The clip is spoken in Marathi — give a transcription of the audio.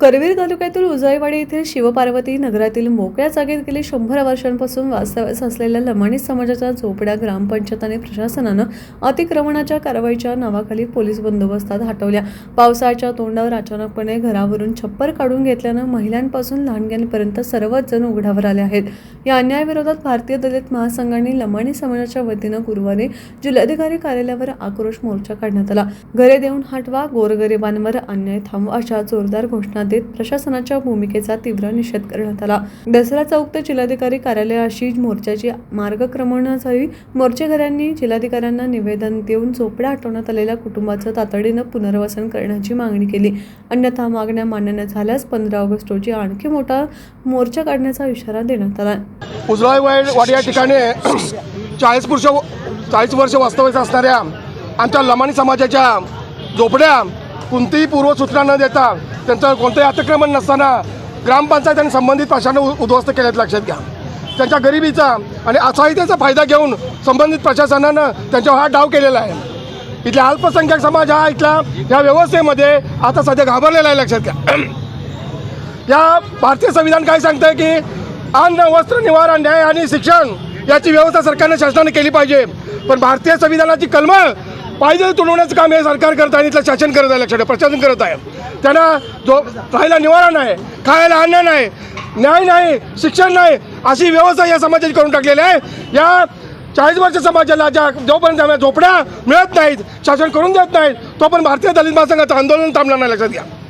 करवीर तालुक्यातील उजाईवाडी येथील शिवपार्वती नगरातील मोकळ्या जागेत गेली शंभर वर्षांपासून वास्तव्यास असलेल्या लमाणी समाजाच्या झोपड्या ग्रामपंचायत आणि प्रशासनानं अतिक्रमणाच्या कारवाईच्या नावाखाली पोलीस बंदोबस्तात हटवल्या. पावसाच्या तोंडावर अचानकपणे घरावरून छप्पर काढून घेतल्यानं महिलांपासून लहानग्यांपर्यंत सर्वच जण उघड्यावर आले आहेत. या अन्यायाविरोधात भारतीय दलित महासंघाने लमाणी समाजाच्या वतीनं गुरुवारी जिल्हाधिकारी कार्यालयावर आक्रोश मोर्चा काढण्यात आला. घरे देऊन हटवा गोरगरिबांवर अन्याय थांबवा अशा जोरदार घोषणा देत प्रशासनाच्या भूमिकेचा तीव्र निषेध करण्यात आला. दसरा चौक ते जिल्हाधिकारी कार्यालयाशी मोर्चाची मार्गक्रमण झाली मोर्चेकऱ्यांनी जिल्हाधिकाऱ्यांना निवेदन देऊन झोपड्या हटवण्यात आलेल्या कुटुंबाचं तातडीनं पुनर्वसन करण्याची मागणी केली. अन्यथा मागण्या मान्य न झाल्यास पंधरा ऑगस्ट रोजी आणखी मोठा मोर्चा काढण्याचा इशारा देण्यात आला. उजळाई या ठिकाणी चाळीस वर्ष चाळीस वर्ष वास्तव्यास असणाऱ्या आमच्या लमाणी समाजाच्या झोपड्या कोणतीही पूर्वसूचना न देता त्यांचं कोणतंही अतिक्रमण नसताना ग्रामपंचायत आणि संबंधित प्रशासनाने उद्ध्वस्त केल्यात लक्षात घ्या. त्यांच्या गरिबीचा आणि असहायतेचा फायदा घेऊन संबंधित प्रशासनानं त्यांच्यावर हा डाव केलेला आहे. इथला अल्पसंख्याक समाज हा इथल्या या व्यवस्थेमध्ये आता सध्या घाबरलेला आहे लक्षात घ्या. या भारतीय संविधान काय सांगतंय की अन्न वस्त्र निवारा न्याय आणि शिक्षण याची व्यवस्था सरकारने शासनाने केली पाहिजे. पण भारतीय संविधानाची कलमं पाहिजे तुडवण्याचं काम हे सरकार करत आहे आणि इथलं शासन करत आहे लक्षात प्रशासन करत आहे. त्यांना जो राहायला निवारा नाही खायला अन्न नाही न्याय नाही शिक्षण नाही अशी व्यवस्था या समाजाची करून टाकलेली आहे. या चाळीस वर्ष समाजाला ज्या जोपर्यंत आम्हाला झोपड्या मिळत नाहीत शासन करून देत नाहीत तोपर्यंत भारतीय दलित महासंघाचं आंदोलन थांबणार नाही लक्षात घ्या.